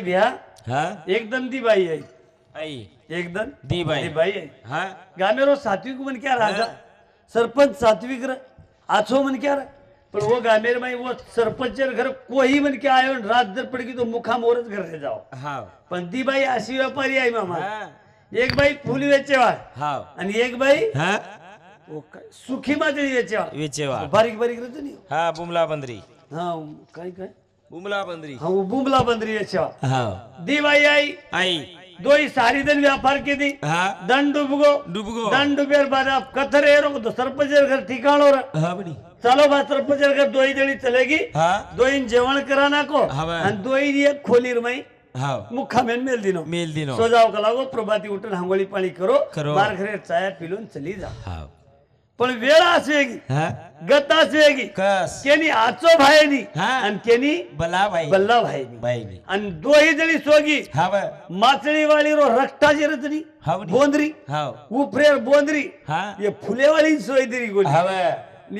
माई भ्या. हा? एकदम दी बाई है आई. एकदम दी बाई. दी बाई है? हा गामेरो सात्विक मन क्या राजा? सरपंच सात्विक र आछो मन क्या रहा पर वो गामेर में वो सरपंच घर कोई मन क्या आयो रात दर पड़गी तो मुखा मोरच घर से जाओ. हा पण ती बाई अशी व्यापारी आहे मामा. एक बाई फुल वेचेवा हा आणि एक बाई हा? सुखी माजळी वेचेवा वेचेवा बारीक बारीक राहतो नी हा बुमला बंदरी. हा काय काय? बुमला बंदरी. हा बुमला बंदरी वेचेवा हा. दी बाई आई आई. दोई सारी दिन व्यापार की दी हा. दंड डुबगो. डुबगो. दंड डुबेर बाद आप कथर एरो तो सरपंच घर ठिकाणो हा बडी चालो बा सरपंच घर दोई जणी चलेगी हा. दोईन जेवण करा नाको. हा. आणि दोई एक खोलीर माई. हा. मुखा मेन मेल दिनो. मेल दिनो. सो जाओ का लागो प्रभाती उठून हांगोळी पाणी करो. करो. मार घरे चाया पिलून चली जा. हा. पण वेळ असेगी. गत असेगी. कस? केनी आचो भायनी. आणि केनी बला बाई बल्ला भायनी. आणि दोही जणी सोगी. हा बा माचळी वाली रो रक्ताची रचनी. बोंदरी उपरेर बोंदरी हा? ये फुलेवाली सोय हा बा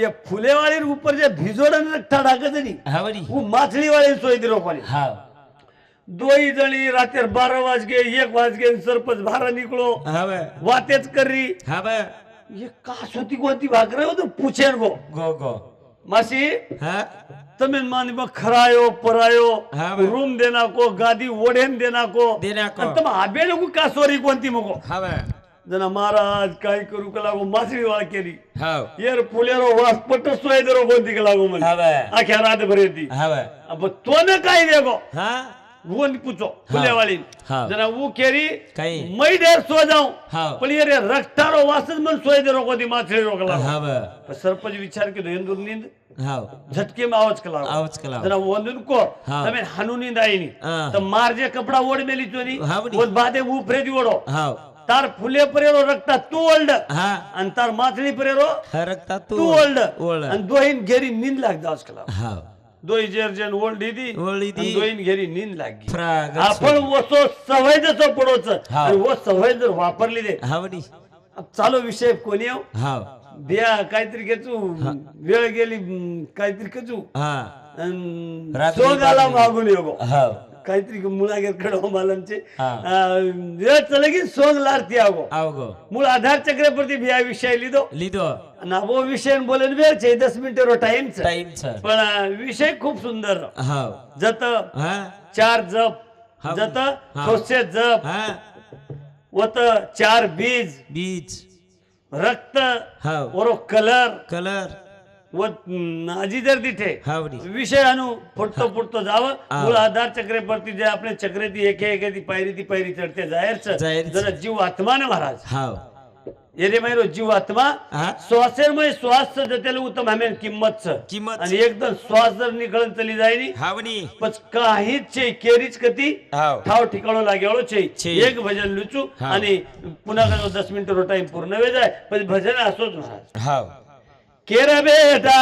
ये फुलेवाली ऊपर जे भिजोडन रक्ता डाकत नी बडी वो माचळी वाली सोय दिरो कोणी. हा दोही जणी रात्री बारा वाजगे एक वाजगे सरपंच भारा निकलो वातेच करी. ये कासोती कोणती भाकर हो तो पूछेन गो गो गो। मासी हाँ? तमें मानी में खरायो परायो रूम देना को गादी ओढ़ेन देना को देना को। तुम आबे लोग कासोरी कोणती मगो हाँ जना महाराज काय करू का लागो मासळी वाळ केली येर पुलेरो वास पटस सोय देरो कोणती का लागो म्हणजे आख्या रात भर येते तो ना काय दे गो वो नहीं पूछो फुलेवाली हाँ. जना वो केरी काही. मैं देर सो जाऊं हा पण ये रे रक्तारो वासच मन सोय देरो कोणती माछली रोकला हा बा सरपंच विचार केलो हिंदू नींद हा झटके में आवाज कला आवाज कला जरा वंदन को हाँ. તમે હાનુની દાઈની હા. તો માર જે કપડા ઓડ મેલી ચોની હા, બધી. ઓદ બાદે ઉપરે દી ઓડો हा તાર ફૂલે પરેરો રખતા તું ઓલ્ડ हा અને તાર માછલી પરેરો हरकता तू તું ઓલ્ડ ओळ અને દોહીન ઘેરી નીંદ લાગ દાસ કલા हा દોહી જેર જેન ઓલ્ડ દીધી ઓલ્ડી દી. દોહીન ઘેરી નીંદ લાગી फ्राग आपण वसो सवय जसो पडोच हा. आणि वो सवय जर वापरली दे हा बडी अब चालो विषय कोणी येऊ हा बिया काहीतरी खेचू वेळ गेली हम्म, काहीतरी खेचू हा अन रात्री सोगाला बाजरी. मागून येगो हा काहीतरी मुळागेर कडो मालमचे. हा. चलगी सोंग लारती ಆಗೋ आवगो. मूळ आधार चक्रवर्ती बिया विषय लिदो. लिदो. नावो विषय बोलेन वेळ छे दस मिनिट रो टाइम टाइम पण विषय खूप सुंदर हा. जत हा. चार जप. हा. जत हा. खोसे जप. हा. वत चार बीज. बीच रक्त. हा. ओरो कलर. कलर. व अजी जर तिथे विषय अनु फुटतो फुटतो जावं. मूळ आधार चक्रेवरती जे आपले चक्रेती एक एक ती पायरी ती पायरी चढते. जाहीरच. जरा जीव आत्मा ना महाराज. हा येरे मायरो जीव आत्मा. हा. श्वासेरमय श्वास जतेला उत्तम हमें किंमत किंमत आणि एकदम श्वास जर निकळून चली जायनी. हा बडी पण काहीच छे केरीच कती. ठाव ठिकाणो लागेलो छे. एक भजन लुचू. आणि पुन्हा दस मिनिट रो टाइम पूर्ण वे जाय. पण भजन असोच महाराज. हा केर बेटा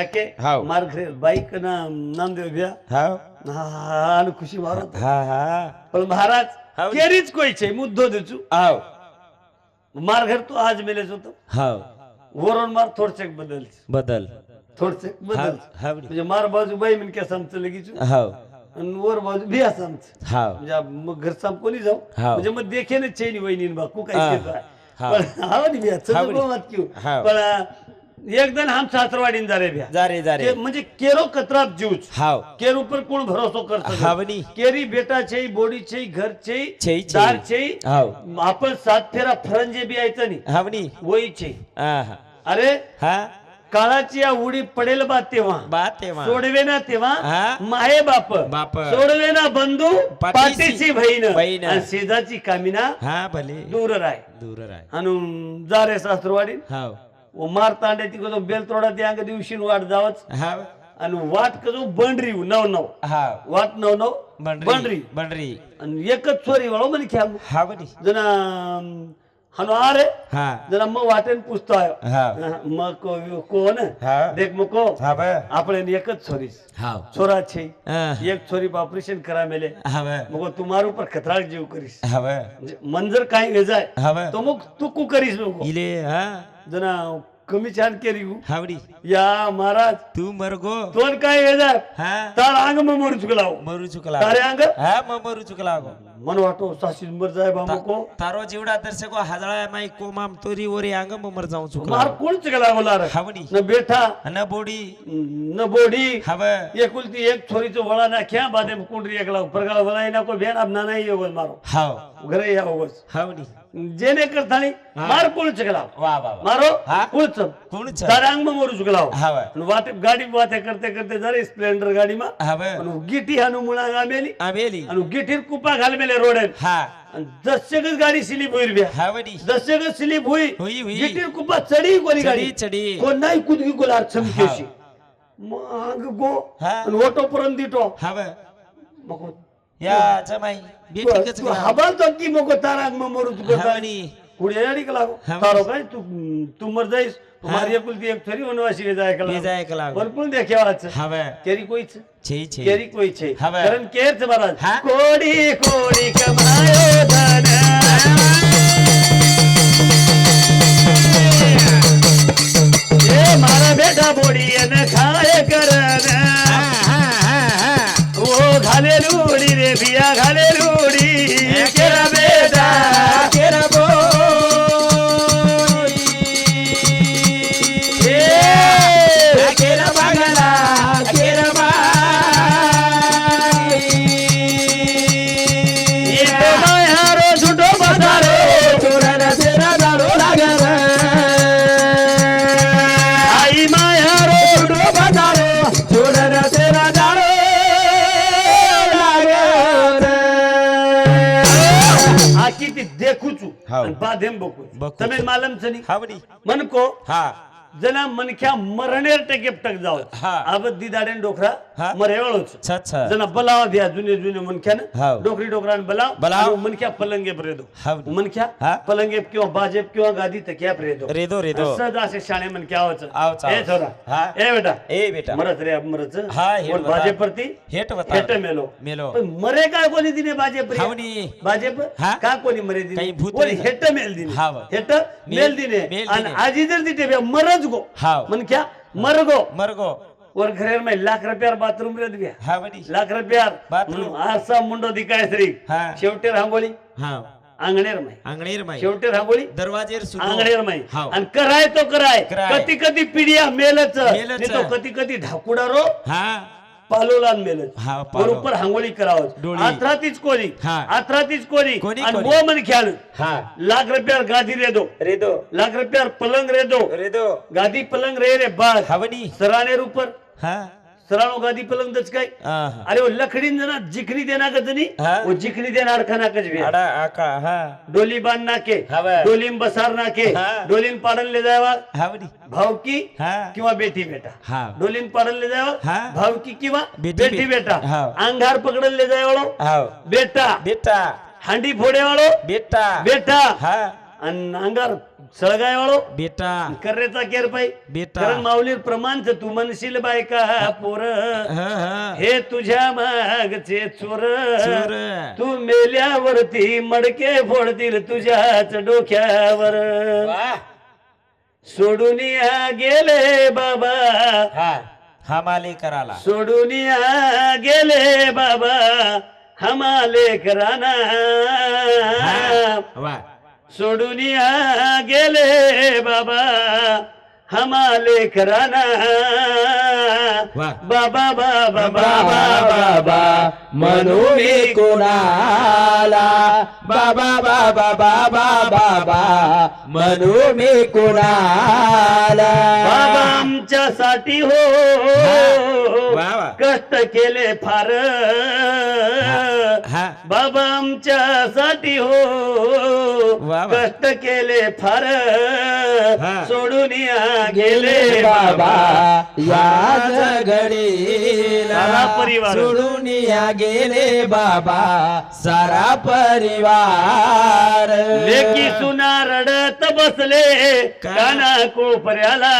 हमारे भैया के हाओ. मार घरे बाइक ना नामदेव भैया हा હા ખુશી મારો હા હા પણ મહારાજ હાઉ. કેરી જ કોઈ છે મુદ્દો દઉં આવ માર ઘર તો આજ મેલે છો તો હાવ વરોણ માર થોડસેક બદલ છે બદલ થોડસેક બદલ હાવ છે. હાવડી म्हणजे मार बाजू बाई म्हण क्या समच लगी છું हाव आणि वर बाजू बिया समच हाव म्हणजे आप मग घर साम कोणी जाऊ हाव. म्हणजे मग देखे ना चैनी वहिनी बाकू हा. काय हाव. पण हा नि बिया हावडी. चल मत क्यू हाव. पण एकदम हम सासरवाडीन जारे भ्या. जा रे जा रे म्हणजे केरो कचरा जीवच. हाव. केरू ऊपर कोण भरोसा कर हावनी. केरी बेटा छे बोडी छे घर छे छे. दार छे हाव. आपण सात फेरा फरंजे बी आयचं नाही. हावनी. वही छे आहा. अरे? हा? काळाची या उडी पडेल बा तेव्हा. सोडवे ना तेव्हा. हा? माये बाप. बाप. सोडवे ना बंधू पाठीची बहीण. बहीण. शेजाची कामिना हा भले. दूर राय. दूर राय. आणि जा रे सासरवाडी हाव. ઉમાર તાંડે થી કીધું બેલતોડા ત્યાં આગળ દિવસી નું વાટ દાવત હા અને વાટ કીધું બંડરી નવ નવ હા વાટ નવ નવ બંડરી બંડરી અને એક જ છોરી વાળો મને ખ્યાલ હા બધી જના હનો આરે હા જરા મ વાટેન પૂછતો આવ્યો હા મ કો કો ને દેખ મ કો હા બે આપણે એક જ છોરી હા છોરા છે એક છોરી પર ઓપરેશન કરા મેલે હવે મકો તમારું પર ખતરાળ જેવું કરીશ હવે મંજર કાઈ વેજાય હવે તો મુક તું કરીશ મકો ઇલે હા जना कमी छान केली. हावडी. या महाराज. तू मरगो तोन काय वेजाय हा. तार अंग मग मरू चुकलाव मरू चुकला तारे अंग? हा मग मरू चुकला गो मन वाटो साशी मर जाय बा मको. तारो जेवढा दर्शको हादळा माई कोमाम तोरी वरी अंग मर जाऊ चुकला मार कोण चुकला बोलार हावडी. न बेठा. न बोडी. न बोडी. हव. एकुलती एक छोरीचं वळा नाख्या बादे कुंडरी एकला परगाळा वळा ना को भेन अब नाना येगो मारो. हाव. घरे या होगस हावडी. जेने करतानी मार कोण चुकला वा. मारो हा? कुळच. कोणच तारांग मग मरू चुकला हाव वाटे गाडी वाते करते करते जरे स्प्लेंडर गाडी मा आणि गिठी हानू मुळा गामेली आमेली आणि गिठीर कुपा घाल मेले रोडे हा जसगच गाडी स्लिप होईल ब्या. हावडी जसगच स्लिप होई. होई, होई. गिठीर कुपा चढी कोणी गाडी. चढी. कोण नाही कुदगी गोलार चमकेशी मग गो. हा. आणि ओटो पर्यंत दिटो हाव मग या जमाई बेटिकच तू हबाल तो की मग तारांग मग मरू तू करता का. तारो तू तू मर जाईस. तुम्हारी एकुलती एक थरी वनवासी ले जाय का ले लागो. जाय का लागो. भरपूर देखेवाच हाव केरी कोईच? छे छे. केरी कोई छे हा बे. कारण केरच महाराज? कोडी कोडी कमायो धन. रे बिया થી દેખું છું અને બાદ એમ બકું છું. તમે માલમ છે ની મને કહો. હા. जना मनख्या मरणेर टेकेप टक जाव हा. आब दिदाडे डोकरा हा. मरेवळो छ छ छ जना बलाव भ्या जुने जुने मनख्यान. डोकरी डोकरान बलाव बलाव. मनख्या पलंगे हावडी. मनख्या. पलंगे किंवा बाजेप किंवा गादी तक्या प्रेदो रेदो रेदो सहज असे शाणे मनख्या आवच आवच, ए. ए बेटा ए बेटा मरत रे अब मरत हा, बता. बाजे परती हेट. हेट मेलो मेलो. पण मरे काय कोणी दिने बाजे परी हावडी. बाजेप हा? का कोणी मरे दिने कोणी. हेट मेल दिने. हेट मेल दिने आणि. आजी जर दिते बे मरच गो हाव. मन क्या? मर गो मरगो। वर घरेर में लाख रुपयार बाथरूम रे दिया हावडी लाख रुपयार बाथरूम. आरसा मुंडो दिकाय तरी हा. शेवटे रांगोळी. हा आंगणेर माई अंगणेर माई शेवटे रांगोळी. दरवाजेर सुनो आंगणेर माई हाव. आणि कराय तो कराय. कधी कधी पिढिया मेलच. मेलच. तो कधी कधी ढाकुडारो. हा. पालोलान मेलच हा, पालो. बरोबर हांगोळी करावं. डोळी. आथरातीच कोणी? हा. आथरातीच कोणी? कोणी, आणि. वो मन ख्याल हा. लाख रुपयार गादी रे दो रेदो. लाख रुपयार पलंग रे दो रेदो. गादी पलंग रे रे बास हावडी. सराने ऊपर हा. सरानो गादी पलंग दच काय. अरे वो लकड़ी जना देना का जनी हा. वो जिकनी देना अडखाना कच भी आडा आका हा. डोली बांध नाके हवं. डोलीम बसार नाके हा. डोलीन पाडन ले जावा. हावडी. भावकी हा. किंवा बेटी बेटा? हा. डोलीन पाडन ले जावा हा. भावकी किंवा बेटी बेटी बे- बेटा? हा. अंगार पकडन ले जाय वाळो हाव. बेटा. बेटा. हांडी फोडे वाळो बेटा. बेटा. हा. आणि अंगार सळगाय वाळो बेटा. कर्रेचा केर पाई. बेटा. कारण माऊलीर प्रमाणच तू म्हणशील बायका पोर. हा तुझ्या मागचे चोर. चोर. तू मेल्यावरती मडके फोडतील तुझ्याच डोक्यावर. वा. सोडून या गेले बाबा. हा. हा माले कराला सोडून या गेले बाबा. हमाले कराना हा. वा. सोडून गेले बाबा हमाले कराना. बाबा बाबा बाबा बाबा म्हणू मी कोणाला. बाबा बाबा बाबा बाबा म्हणू मी कोणाला. आमच्यासाठी हो. कष्ट केले फार. बाबा आमच्यासाठी हो. कष्ट केले फार. सोडून या गेले बाबा या जगडीला परिवार. सोडून या गेले बाबा सारा परिवार लेकी सुना रडत बसले का? काना कोपऱ्याला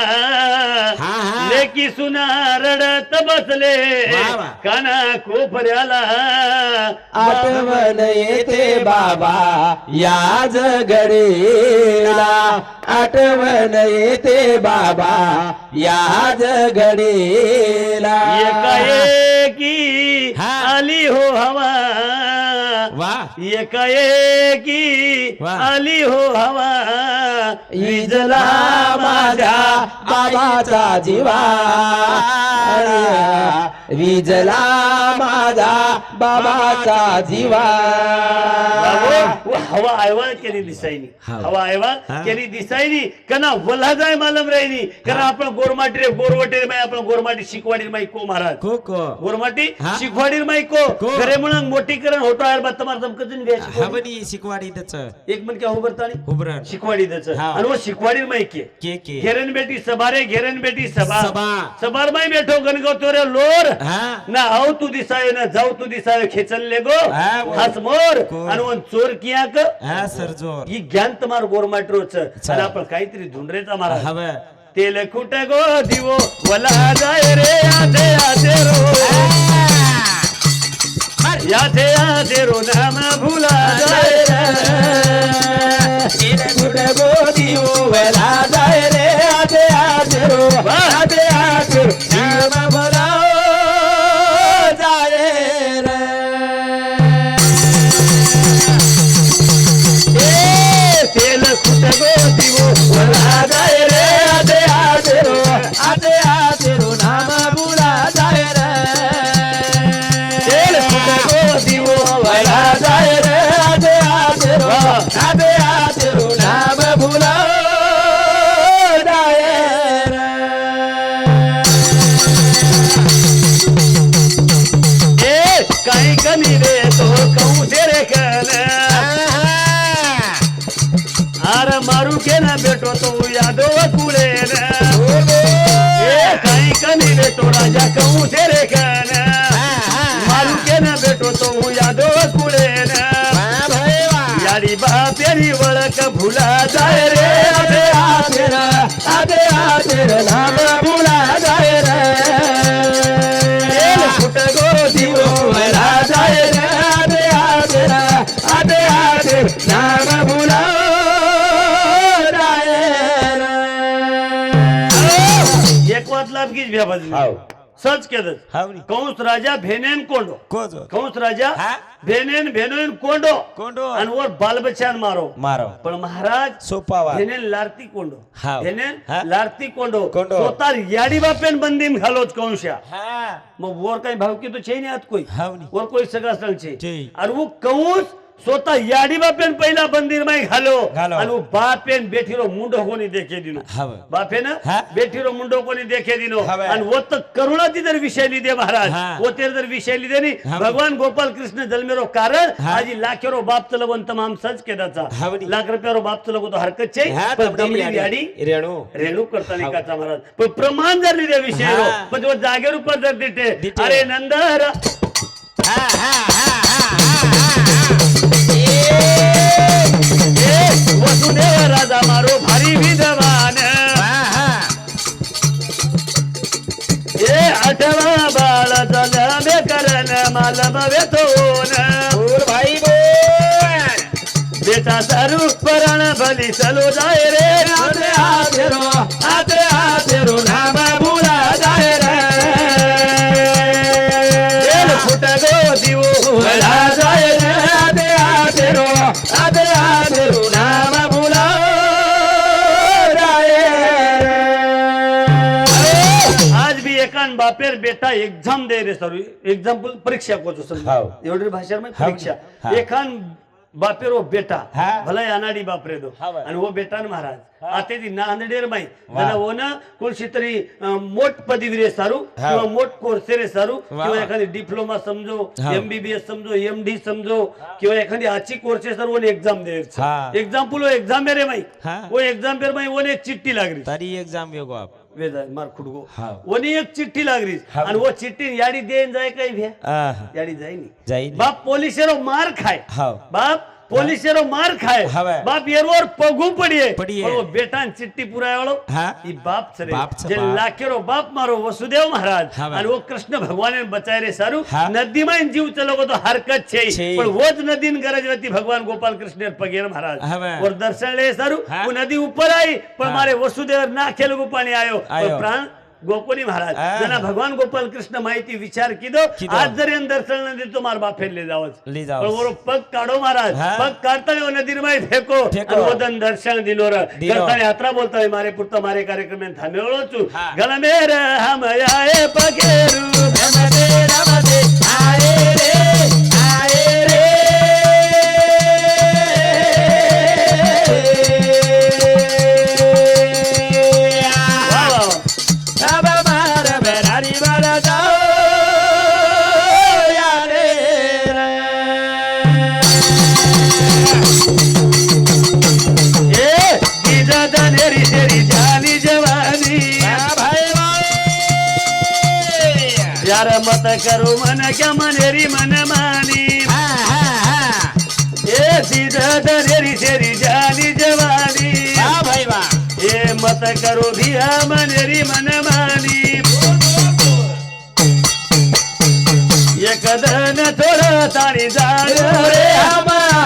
हा, हा. लेकी सुना रडत बसले वा, वा. काना कोपऱ्याला आठवण येते बाबा या जगडीला आठवण येते बाबा या जगडीला एकाएकी हा. आली हो हवा एकाएकी. आली हो हवा. विजला माझ्या बाबाचा जीवा. विजला माझा बाबाचा जीवा. वो हवा आयवा केली दिसायनी. हवा आयवा हा. केली दिसायनी. कना वल्हा जाय मालम राहिनी कारण आपण गोरमाटी रे गोरवटे रे माय आपण गोरमाटी शिकवाडी माई को महाराज. को को. गोरमाटी. शिकवाडी माई को. को. घरे म्हणून मोठीकरण होतो आहे बा तुम्हाला चमकतून घ्या हा शिकवाडी. बनी शिकवाडी त्याच एक मन क्या हो बरतानी उबरण शिकवाडी त्याच हा. आणि वो शिकवाडी माई के. के के. घेरन बेटी सबारे घेरन बेटी सबा सबा. सबार माई बेठो गणगवतो रे लोर. ना आव तू दिसायो ना जाऊ तू दिसायो खेचल ले गो. हस मोर. आणि वन चोर किया क हा सरजोर ही ज्ञान तुम्हाला गोरमाट्रोच आपण काहीतरी धुंडरेचा मारा. हव तेल कुठ गो दिवो? वला जाय रे आते आते रो. याते आते रो नाम भुला जाय रे. कुठे गोदी वेला जाय रे आते आते रो. आते आते रो. नाम बोलाव मारू के ना बेटो तो यादो कुड़े काही कमी भेटो राजा कहूँ से रे कन मारू के ना भेटो तो यादो कुड़े न यारी बापेरी वळक भुला जाय रे आते आते रे आते बाजू हाव. सच केलं. हावनी कंस राजा भेनेन कोंडो. को कंस राजा हा? भेनेन भेनोन कोंडो. कोंडो. आणि वर बालबच्चान मारो. मारो. पण महाराज सोपावा भेनेन लारती कोंडो. हाव. भेनेन हा? लारती कोंडो. कोंडो. स्वतः याडी बापेन बंदीम घालोच कंशा. हा. मग वर काही भावकी तो छे नाही आत कोई. हावनी वर कोई सगळा सण छे. छे. आणि वो कंस स्वतः याडी बापेन पहिला बंदीर माई घालो घालो. आणि बापेन बेठीरो मुंडो कोणी देखे दिनो हाव बापेन हा? बेठीरो मुंडो कोणी देखे दिनो हवे. आणि वो तर करुणाती जर विषय लिदे महाराज हा. वो तेर जर विषय लिदे नी हा. भगवान गोपाल कृष्ण जन्मेरो कारण हा. आजी लाखेरो बाप चलवण तमाम सच केदाचा हावनी. लाख रुपयारो बाप चलगो तो हरकत छे पण तबडी दमडी याडी. याडी रेणू रेणू करताना काचा महाराज पण प्रमाण जर लिहिले विषय हा. पण तो जागेवर उपर जर दिटे दिटे. अरे नंदर हा हा हा भाई बोल. बेटा सरू परण भली चलो जाय रे आते आते रो आते आते रो. नाम बुला जाय बापेर बेटा एक्झाम दे रे सर एक्झाम्पल परीक्षा कोचो समजा हाव. एवढी भाषा में हाव. परीक्षा हा. एखान बापेर वो बेटा हा. भला अनाडी बापरे दो हाव. आणि वो बेटा न महाराज आते ती नांदेडेर माई जरा वो ना कोणशी तरी अं, मोठ पदवी रे सारू हाव. किंवा मोठ कोर्स रे सारू वा. किंवा एखादी डिप्लोमा समजो. एमबीबीएस समजो एमडी समजो किंवा एखादी आची कोर्स सर वो एग्जाम दे हा. एग्जाम्पल वो एग्जाम मेरे माई हा. वो एग्जाम मेरे माई वो एक चिट्ठी लागरी तारी एग्जाम येगो आप वेदा मार खुडगो हाव. वनी एक चिठ्ठी हाव. आणि वो चिठ्ठी याडी देन जाय काही भ्या. याडी जाय नी जाईन बाप पोलिसेरो मार खाय हाव. बाप પોલીસેરો માર ખાય. હવે. બાપ એરવોર પગું પડીએ. પડીએ. ઓ બેટા ચિટ્ટી પુરાય વાળો હા. ઈ બાપ છે બાપ છે જે લાખેરો બાપ મારો વસુદેવ મહારાજ. અને ઓ કૃષ્ણ ભગવાને બચાય રે સારું. નદીમાં જીવ ચલાવો તો હરકત છે પણ વો જ નદીન ગરજવતી ભગવાન ગોપાલ કૃષ્ણ પગેર મહારાજ. ઓર દર્શન લે સારું. હું. નદી ઉપર આવી પણ મારે વસુદેવ નાખેલું પાણી આવ્યો પ્રાણ गोकुली महाराज त्यांना भगवान गोपाल कृष्ण माहिती विचार किदो आज जरी दर्शन नदी तू मार बाप फेरले जावच. पग काढो महाराज पग काढताना नदी माहिती फेको. अनुमोदन दर्शन दिलो रे यात्रा बोलताय मारे पुरता मारे कार्यक्रम थांबेवळोच. गलमेर हम आए पगेरू. व्रत करू मन गमनेरी मन मानी. ए सिद्ध रेरी शेरी जाली जवानी. ए मत करू भिया मनेरी मन मानी. एक धन थोडं तारी जाळ रे आम्हा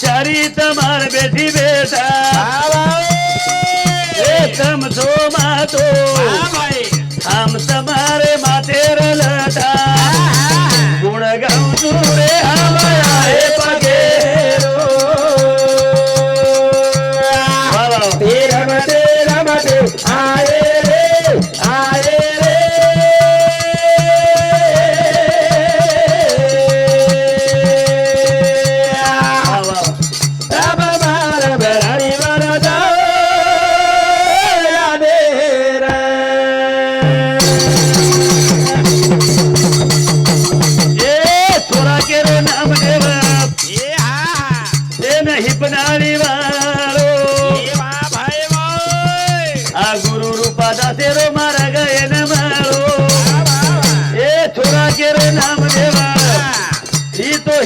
चारी तमार बेटी बेटा ए तम सो मातो हम तुम्हारे माथे लटा. गुण गाऊं रे हमारा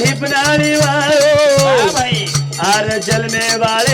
हिपनानी वालो आर जल में वाल